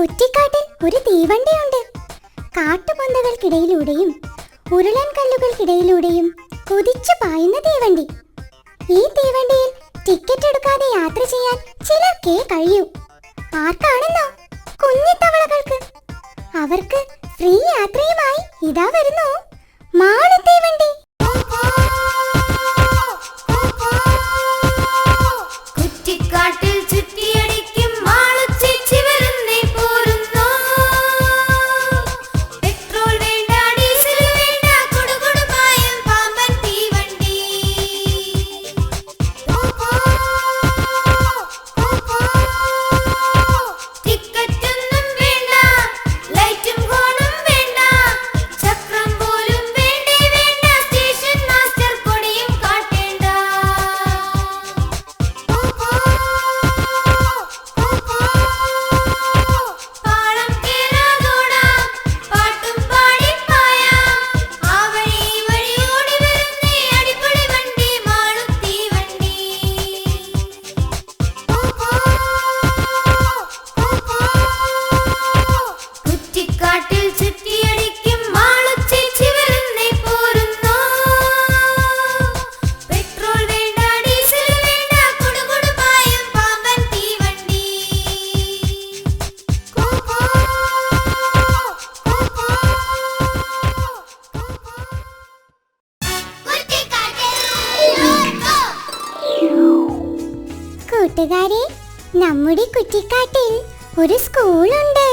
കുറ്റിക്കാട്ടിൽ ഒരു തീവണ്ടിയുണ്ട്. കാട്ടുപൊന്തകൾക്കിടയിലൂടെയും ഉരുളൻ കല്ലുകൾക്കിടയിലൂടെയും കുതിച്ചു പായുന്ന തീവണ്ടി. ഈ തീവണ്ടിയിൽ ടിക്കറ്റ് എടുക്കാതെ യാത്ര ചെയ്യാൻ ചിലർക്കേ കഴിയൂ. ആർക്കാണെന്നോ കുഞ്ഞിത്തവളകൾക്ക്. അവർക്ക് ഫ്രീ യാത്രയുമായി ഇതാ വരുന്നു മാളു തീവണ്ടി. കൂട്ടുകാരെ നമ്മുടെ കുറ്റിക്കാട്ടിൽ ഒരു സ്കൂളുണ്ട്.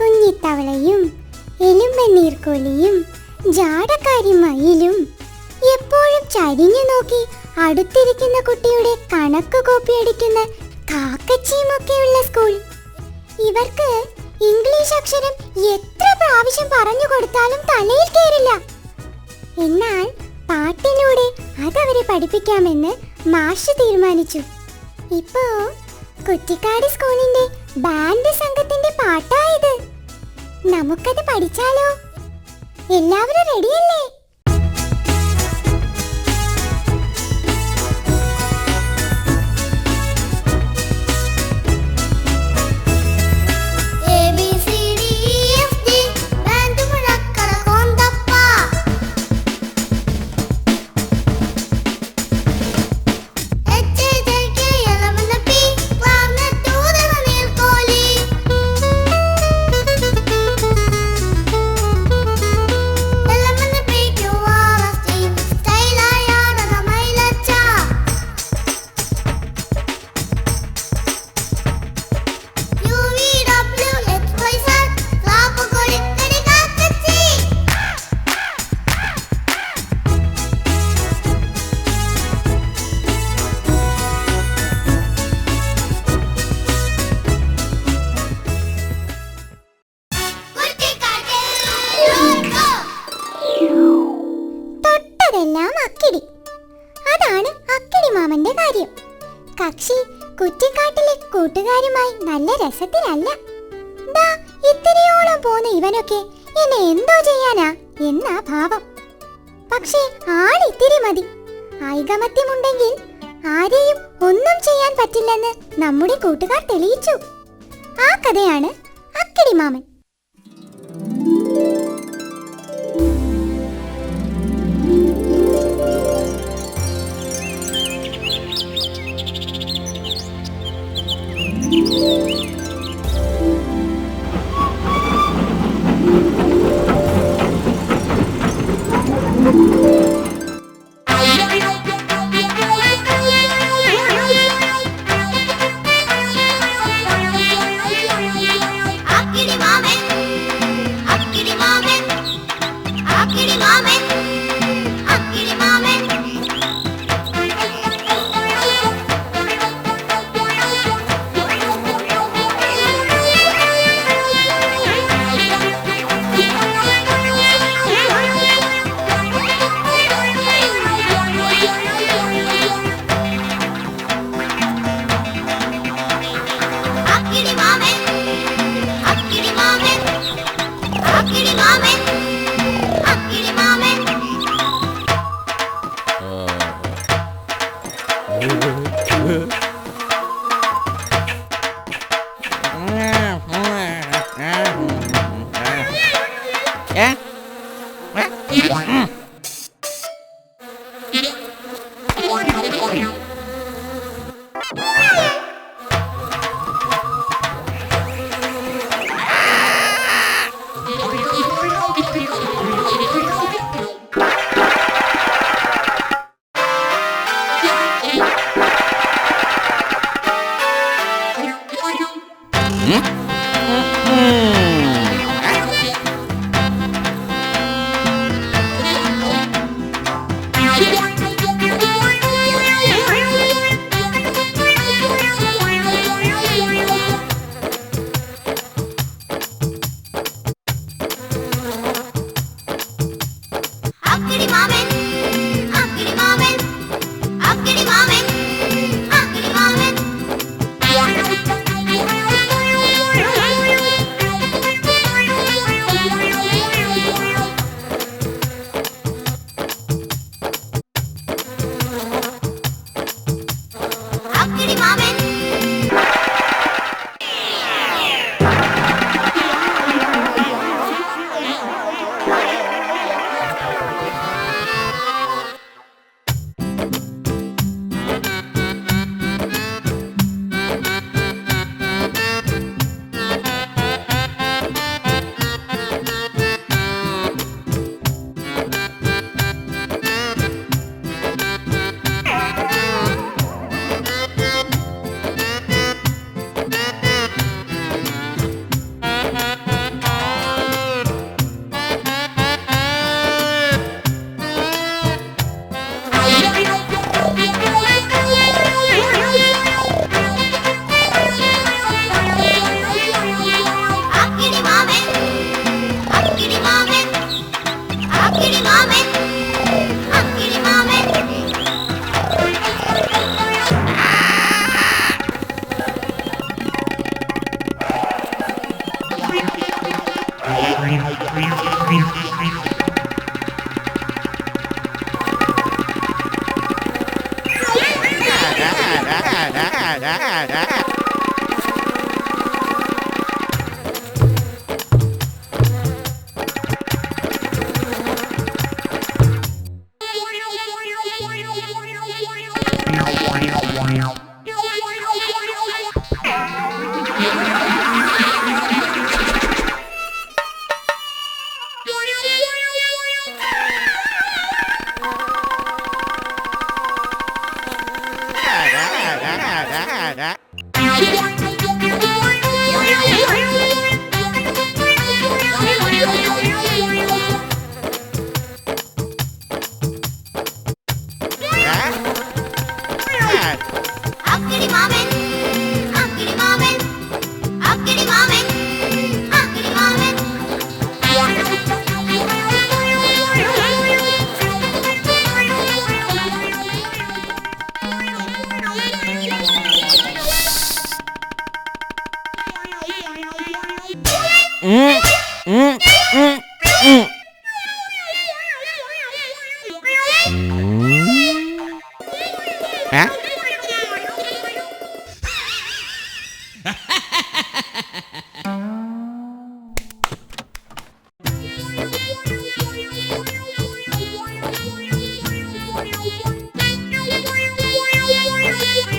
കുഞ്ഞിത്തവളയും എലുമ്പനീർക്കോലിയും ജാടക്കാരി മയിലും എപ്പോഴും ചരിഞ്ഞു നോക്കി അടുത്തിരിക്കുന്ന കുട്ടിയുടെ കണക്ക് കോപ്പി കോപ്പിയടിക്കുന്ന കാക്കച്ചിയുമൊക്കെയുള്ള സ്കൂൾ. ഇവർക്ക് ഇംഗ്ലീഷ് അക്ഷരം എത്ര പ്രാവശ്യം പറഞ്ഞു കൊടുത്താലും തലയിൽ കയറില്ല എന്നാൽ പാട്ടിലൂടെ അതവരെ പഠിപ്പിക്കാമെന്ന് മാഷ് തീരുമാനിച്ചു. ഇപ്പോ കുറ്റിക്കാട് സ്കൂളിന്റെ ബാൻഡ് സംഘത്തിന്റെ പാട്ടായത് നമുക്കത് പഠിച്ചാലോ? എല്ലാവരും റെഡിയല്ലേ അക്കിടി. അതാണ് അക്കിടി മാമന്റെ കാര്യം. കക്ഷി കുറ്റിക്കാട്ടിലെ കൂട്ടുകാരുമായി നല്ല രസത്തിലല്ല. ദാ പോന്ന ഇവനൊക്കെ എന്നെ എന്തോ ചെയ്യാനാ എന്നാ ഭാവം. പക്ഷേ ആളിത്തിരി മതി. ഐകമത്യമുണ്ടെങ്കിൽ ആരെയും ഒന്നും ചെയ്യാൻ പറ്റില്ലെന്ന് നമ്മുടെ കൂട്ടുകാർ തെളിയിച്ചു. ആ കഥയാണ് അക്കിടി മാമൻ. 응?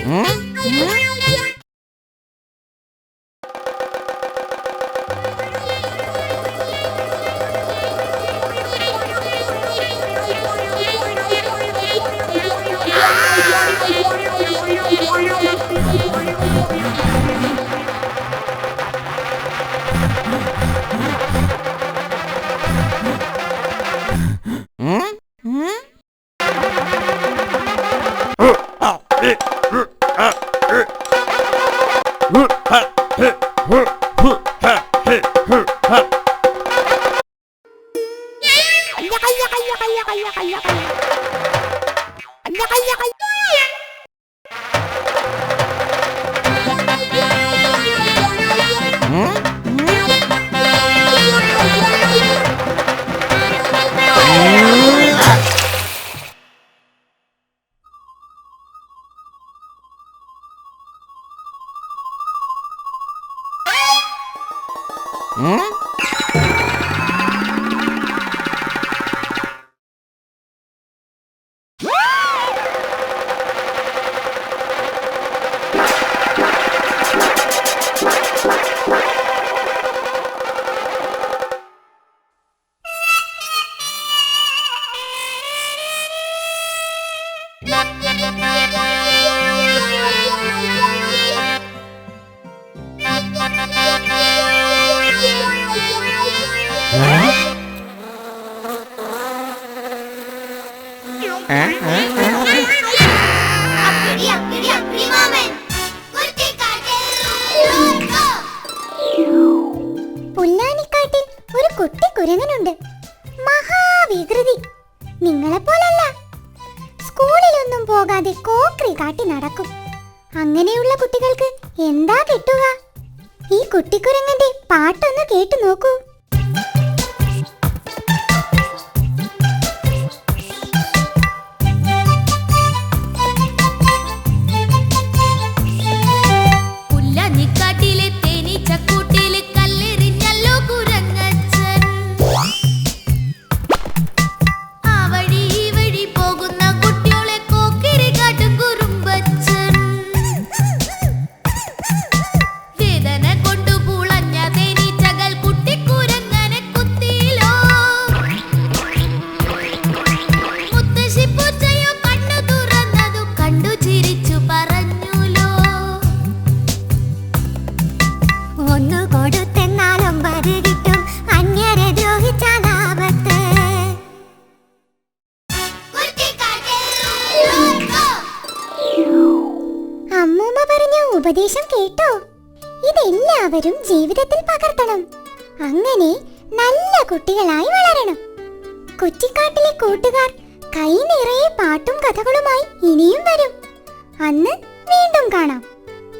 Hmm? പുല്ലാനിക്കാട്ടിൽ ഒരു കുട്ടി കുരങ്ങനുണ്ട്. മഹാവികൃതി. നിങ്ങളെപ്പോലല്ല. സ്കൂളിലൊന്നും പോകാതെ കോക്രി കാട്ടി നടക്കും. അങ്ങനെയുള്ള കുട്ടികൾക്ക് എന്താ കിട്ടുക? ഈ കുട്ടിക്കുരങ്ങന്റെ പാട്ടൊന്ന് കേട്ടു നോക്കൂ. ഉപദേശം കേട്ടോ. ഇതെല്ലാവരും ജീവിതത്തിൽ പകർത്തണം. അങ്ങനെ നല്ല കുട്ടികളായി വളരണം. കുറ്റിക്കാട്ടിലെ കൂട്ടുകാർ കൈ നിറയെ പാട്ടും കഥകളുമായി ഇനിയും വരും. അന്ന് വീണ്ടും കാണാം.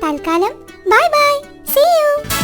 തൽക്കാലം ബൈ ബൈ. See you